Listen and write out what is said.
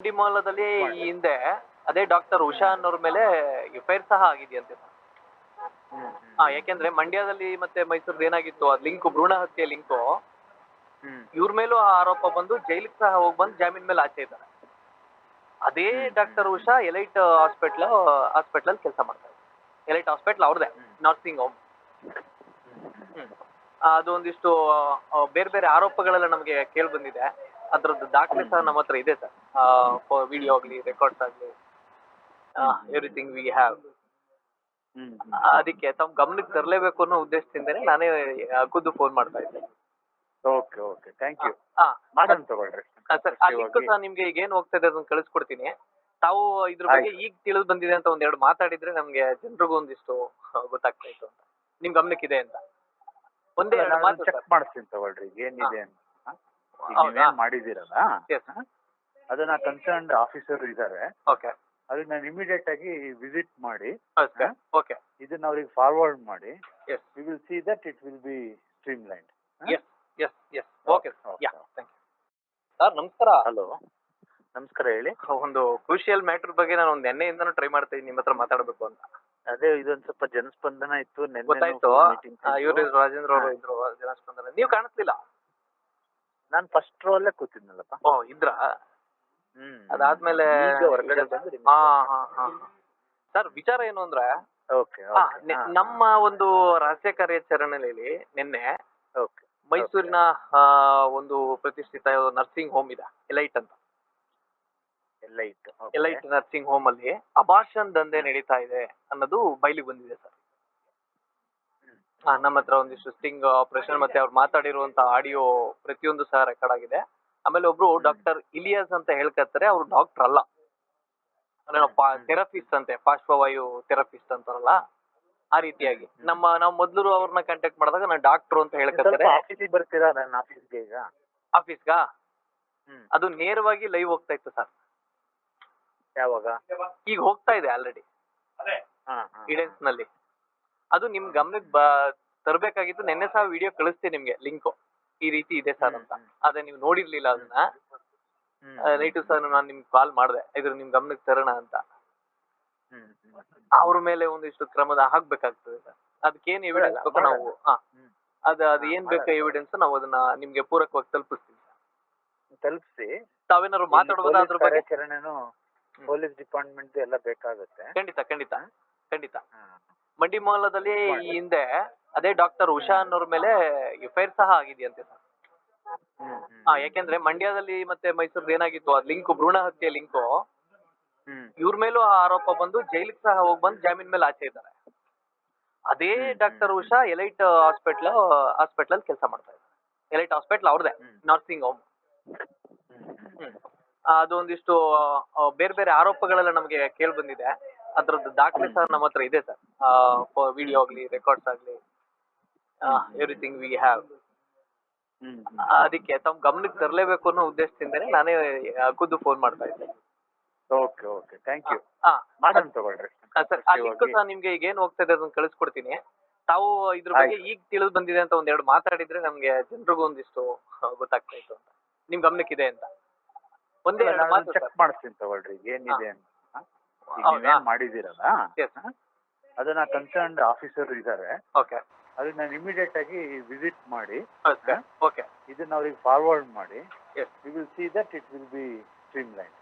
ಮಂಡಿಮೂಲದಲ್ಲಿ ಈ ಹಿಂದೆ ಅದೇ ಡಾಕ್ಟರ್ ಉಷಾ ಅನ್ನೋರ್ ಮೇಲೆ ಎಫ್ ಸಹ ಆಗಿದೆಯಂತೆ. ಹಾ ಯಾಕೆಂದ್ರೆ ಮಂಡ್ಯದಲ್ಲಿ ಮತ್ತೆ ಮೈಸೂರ್ದು ಏನಾಗಿತ್ತು ಅದ್ ಲಿಂಕ್ ಭ್ರೂಣ ಹತ್ಯೆ ಲಿಂಕು ಇವ್ರ ಮೇಲೂ ಆ ಆರೋಪ ಬಂದು ಜೈಲಿಗೆ ಸಹ ಹೋಗಿ ಬಂದು ಜಾಮೀನ್ ಮೇಲೆ ಆಚೆ ಇದ್ದಾರೆ. ಅದೇ doctor Usha elite hospital hospital ಅಲ್ಲಿ ಕೆಲಸ ಮಾಡ್ತಾರೆ ಎಲೈಟ್ ಹಾಸ್ಪಿಟ್ಲ್ ಅವ್ರದೇ. Nursing home hmm. ಅದೊಂದಿಷ್ಟು ಬೇರೆ ಬೇರೆ ಆರೋಪಗಳೆಲ್ಲ ನಮ್ಗೆ ಕೇಳಿ ಬಂದಿದೆ. ಅದ್ರದ್ದು ದಾಖಲೆ ಸಹ ನಮ್ಮ ಹತ್ರ ಇದೆ ಸರ್. ವಿಡಿಯೋ ಆಗ್ಲಿ ರೆಕಾರ್ಡ್ಸ್ ಆಗ್ಲಿ ಎವ್ರಿಥಿಂಗ್ ವಿ ಹ್ಯಾವ್ ಅದಕ್ಕೆ ತಮ್ಮ ಗಮನಕ್ಕೆ ತರಲೇಬೇಕು ಅನ್ನೋ ಉದ್ದೇಶದಿಂದನೇ ನಾನೇ ಖುದ್ದು ಫೋನ್ ಮಾಡ್ತಾ ಇದ್ದೆ. ಓಕೆ ಓಕೆ ಥ್ಯಾಂಕ್ ಯು ಮಾಡೋಣ ತಗೊಳ್ರಿ ಸರ್ ಆ ಲಿಂಕ್ ಸಹ ನಿಮ್ಗೆ ಈಗ ಏನ್ ಹೋಗ್ತಾ ಇದೆ ಅದನ್ನ ಕಳಿಸ್ಕೊಡ್ತೀನಿ. ತಾವು ಇದ್ರ ಬಗ್ಗೆ ಈಗ ತಿಳಿದು ಬಂದಿದೆ ಅಂತ ಒಂದೆರಡು ಮಾತಾಡಿದ್ರೆ ನಮ್ಗೆ ಜನರಿಗೂ ಒಂದಿಷ್ಟು ಗೊತ್ತಾಗ್ತಾ ಇತ್ತು ಅಂತ. ನಿಮ್ ಗಮನಕ್ಕಿದೆ ಅಂತ. ಒಂದೇ ಚೆಕ್ ಮಾಡ್ತೀನಿ ಮಾಡಿಸ್ತೀನಿ ತಗೊಳ್ರಿ ಏನಿದೆ ಅಂತ? ನೀವೇನ್ ಮಾಡಿದಿರಲ್ಲ? ಅದನ್ನ ಕನ್ಸರ್ನ್ ಆಫೀಸರ್ ಇದ್ದಾರೆ. ಓಕೆ ಅದನ್ನ ಇಮಿಡಿಯೇಟ್ ಆಗಿ ವಿಸಿಟ್ ಮಾಡಿ ಓಕೆ ಇದನ್ನ ಅವ್ರಿಗೆ ಫಾರ್ವರ್ಡ್ ಮಾಡಿ we will see that it will be streamline yes yes yes okay sir ನಮಸ್ಕಾರ. ಹಲೋ ನಮಸ್ಕಾರ ಹೇಳಿ. ಒಂದು ಕ್ರೂಷಿಯಲ್ ಮ್ಯಾಟರ್ ಬಗ್ಗೆ ನಾನು ಒಂದು ನೆನ್ನೆಯಿಂದನೂ ಟ್ರೈ ಮಾಡ್ತಾ ಇದ್ದೀನಿ ನಿಮ್ಮ ಹತ್ರ ಮಾತಾಡಬೇಕು ಅಂತ. ಅದೇ ಇದೊಂದ್ ಸ್ವಲ್ಪ ಜನಸ್ಪಂದನ ಇತ್ತು ನೆನ್ನೆ ಗೊತ್ತಾಯ್ತು. ಇವರು ರಾಜೇಂದ್ರ ಅವರು ಇದ್ರು ಜನಸ್ಪಂದನ. ನೀವು ಕಾಣಿಸ್ಲಿಲ್ಲ? ನಾನ್ ಫಸ್ಟ್ ರೋಲ್ಲೇ ಕೂತಿದ್ನಲ್ಲಪ್ಪ. ಓ ಇದ್ರಾ? ಹ್ಮ್. ಅದಾದ್ಮೇಲೆ ಈಗ ಹೊರಗಡೆ ಬಂದ್ರೆ ಹಾ ಹಾ ಹಾ ಸರ್ ವಿಚಾರ ಏನು ಅಂದ್ರೆ ಓಕೆ ಆ, ನೆ- ನಮ್ಮ ಒಂದು ರಹಸ್ಯ ಕಾರ್ಯಾಚರಣೆಯಲ್ಲಿ ನಿನ್ನೆ ಓಕೆ ಮೈಸೂರಿನ ಆ, ಒಂದು ಪ್ರತಿಷ್ಠಿತ ನರ್ಸಿಂಗ್ ಹೋಮ್ ಇದೆ ಎಲೈಟ್ ಅಂತ. ಎಲೈಟ್ ಎಲೈಟ್ ನರ್ಸಿಂಗ್ ಹೋಮ್ ಅಲ್ಲಿ ಅಬಾರ್ಷನ್ ದಂಧೆ ನಡೀತಾ ಇದೆ ಅನ್ನೋದು ಬಯಲಿಗೆ ಬಂದಿದೆ ಸರ್ ನಮ್ಮ ಹತ್ರ ಒಂದಿಷ್ಟು ಸ್ಟಿಂಗ್ ಆಪರೇಷನ್ ಮತ್ತೆ ಅವ್ರು ಮಾತಾಡಿರುವಂತ ಆಡಿಯೋ ಪ್ರತಿಯೊಂದು ಸಹ ರೆಕಾರ್ಡ್ ಆಗಿದೆ. ಆಮೇಲೆ ಒಬ್ರು ಡಾಕ್ಟರ್ ಇಲಿಯಾಸ್ ಅಂತ ಹೇಳ್ಕತ್ತಾರೆ ಅವ್ರು ಡಾಕ್ಟರ್ ಅಲ್ಲ. ಥೆರಪಿಸ್ಟ್ ಅಂತೆ ಪಾರ್ಶ್ವವಾಯು ಥೆರಪಿಸ್ಟ್ ಅಂತಾರಲ್ಲ ಆ ರೀತಿಯಾಗಿ. ನಮ್ಮ ನಾವು ಮೊದಲು ಅವ್ರನ್ನ ಕಾಂಟ್ಯಾಕ್ಟ್ ಮಾಡಿದಾಗ ನಾನು ಡಾಕ್ಟರ್ ಅಂತ ಹೇಳ್ಕತ್ತಾರೆ ಆಫೀಸಿಗೆ ಬರ್ತೀರಾ ನನ್ನ ಆಫೀಸ್ಗೆ ಈಗ? ಆಫೀಸ್ಗಾ ಅದು ನೇರವಾಗಿ ಲೈವ್ ಹೋಗ್ತಾ ಇತ್ತು ಸರ್. ಯಾವಾಗ? ಈಗ ಹೋಗ್ತಾ ಇದೆ ಆಲ್ರೆಡಿ ಇಡೆನ್ಸ್ನಲ್ಲಿ. ಅದು ನಿಮ್ ಗಮನಕ್ಕೆ ಬ ತರಬೇಕಾಗಿತ್ತು ನಿನ್ನೆ ಸಹ ವಿಡಿಯೋ ಕಳಿಸ್ತೀನಿ ನಿಮ್ಗೆ ಲಿಂಕ್ ಈ ರೀತಿ ಇದೆ ಸರ್ ಅಂತ. ಅದೇ ನೀವು ನೋಡಿರ್ಲಿಲ್ಲ ಅದನ್ನ. ನೈಟು ಸರ್ ನಾನು ನಿಮ್ಗೆ ಕಾಲ್ ಮಾಡಿದೆ. ಇದ್ರ ನಿಮ್ ಗಮನಕ್ಕೆ ತರೋಣ ಅಂತ. ಅವ್ರ ಮೇಲೆ ಒಂದಿಷ್ಟು ಕ್ರಮದ ಹಾಕ್ಬೇಕಾಗ್ತದೆ ಸರ್. ಅದಕ್ಕೇನ್ ಎವಿಡೆನ್ಸ್ ಬೇಕು ನಾವು ಅದ. ಅದ ಏನ್ ಬೇಕು ಎವಿಡೆನ್ಸ್ ನಾವು ಅದನ್ನ ನಿಮ್ಗೆ ಪೂರಕವಾಗಿ ತಲುಪಿಸ್ತೀವಿ ತಲುಪಿಸಿ. ತಾವೇನಾದ್ರು ಮಾತಾಡ್ಬೋದಾ ಅದ್ರ ಬಗ್ಗೆ ಕಾರ್ಯಾಚರಣೆನು ಪೊಲೀಸ್ ಡಿಪಾರ್ಟ್ಮೆಂಟ್ ಎಲ್ಲ ಬೇಕಾಗುತ್ತೆ. ಖಂಡಿತ ಖಂಡಿತ. ಮಂಡಿಮೂಲದಲ್ಲಿ ಈ ಹಿಂದೆ ಅದೇ ಡಾಕ್ಟರ್ ಉಷಾ ಅನ್ನೋರ್ ಮೇಲೆ ಎಫ್ ಸಹ ಆಗಿದೆಯಂತೆ ಸರ್. ಹಾ ಯಾಕೆಂದ್ರೆ ಮಂಡ್ಯದಲ್ಲಿ ಮತ್ತೆ ಮೈಸೂರ್ದು ಏನಾಗಿತ್ತು ಅದ್ ಲಿಂಕ್ ಭ್ರೂಣ ಹತ್ಯೆ ಲಿಂಕು ಇವ್ರ ಮೇಲೂ ಆ ಆರೋಪ ಬಂದು ಜೈಲಿಗೆ ಸಹ ಹೋಗಿ ಬಂದು ಜಾಮೀನ್ ಮೇಲೆ ಆಚೆ ಇದ್ದಾರೆ. ಅದೇ doctor. Usha elite hospital hospital ಅಲ್ಲಿ ಕೆಲಸ ಮಾಡ್ತಾ ಇದ್ದಾರೆ. ಎಲೈಟ್ ಹಾಸ್ಪಿಟ್ಲ್ ಅವ್ರದೇ. Nursing home. ಅದೊಂದಿಷ್ಟು ಬೇರೆ ಬೇರೆ ಆರೋಪಗಳೆಲ್ಲ ನಮಗೆ ಕೇಳಿ ಬಂದಿದೆ. ಅದ್ರದ್ದು ದಾಖಲೆ ಸಹ ನಮ್ಮ ಹತ್ರ ಇದೆ ಸರ್. ವಿಡಿಯೋ ಆಗ್ಲಿ ರೆಕಾರ್ಡ್ಸ್ ಆಗ್ಲಿ ಎವ್ರಿಥಿಂಗ್ ವಿ ಹ್ಯಾವ್ ಅದಕ್ಕೆ ತಮ್ಮ ಗಮನಕ್ಕೆ ತರಲೇಬೇಕು ಅನ್ನೋ ಉದ್ದೇಶದಿಂದನೇ ನಾನೇ ಖುದ್ದು ಫೋನ್ ಮಾಡ್ತಾ ಇದ್ದೆ. ಓಕೆ ಓಕೆ ಥ್ಯಾಂಕ್ ಯು ಮಾಡೋಣ ತಗೊಳ್ರಿ. ಸರ್ ಆ ಲಿಂಕ್ ಸಹ ನಿಮ್ಗೆ ಈಗ ಏನ್ ಹೋಗ್ತಾ ಇದೆ ಅದನ್ನ ಕಳಿಸ್ಕೊಡ್ತೀನಿ. ತಾವು ಇದ್ರ ಬಗ್ಗೆ ಈಗ ತಿಳಿದು ಬಂದಿದೆ ಅಂತ ಒಂದೆರಡು ಮಾತಾಡಿದ್ರೆ ನಮ್ಗೆ ಜನರಿಗೂ ಒಂದಿಷ್ಟು ಗೊತ್ತಾಗ್ತಾ ಇತ್ತು ಅಂತ. ನಿಮ್ ಗಮನಕ್ಕಿದೆ ಅಂತ. ಒಂದೇ ಚೆಕ್ ಮಾಡ್ತೀನಿ ಮಾಡಿಸ್ತೀನಿ ತಗೊಳ್ರಿ. ಏನಿದೆ ಅಂತ. ಮಾಡಿದಿರಲ್ಲ? ಅದನ್ನ ಕನ್ಸರ್ನ್ ಆಫೀಸರ್ ಇದ್ದಾರೆ ಓಕೆ ಅದನ್ನ ಇಮಿಡಿಯೇಟ್ ಆಗಿ ವಿಸಿಟ್ ಮಾಡಿ. ಓಕೆ ಇದನ್ನ ಅವ್ರಿಗೆ ಫಾರ್ವರ್ಡ್ ಮಾಡಿ. We will see that it will be streamline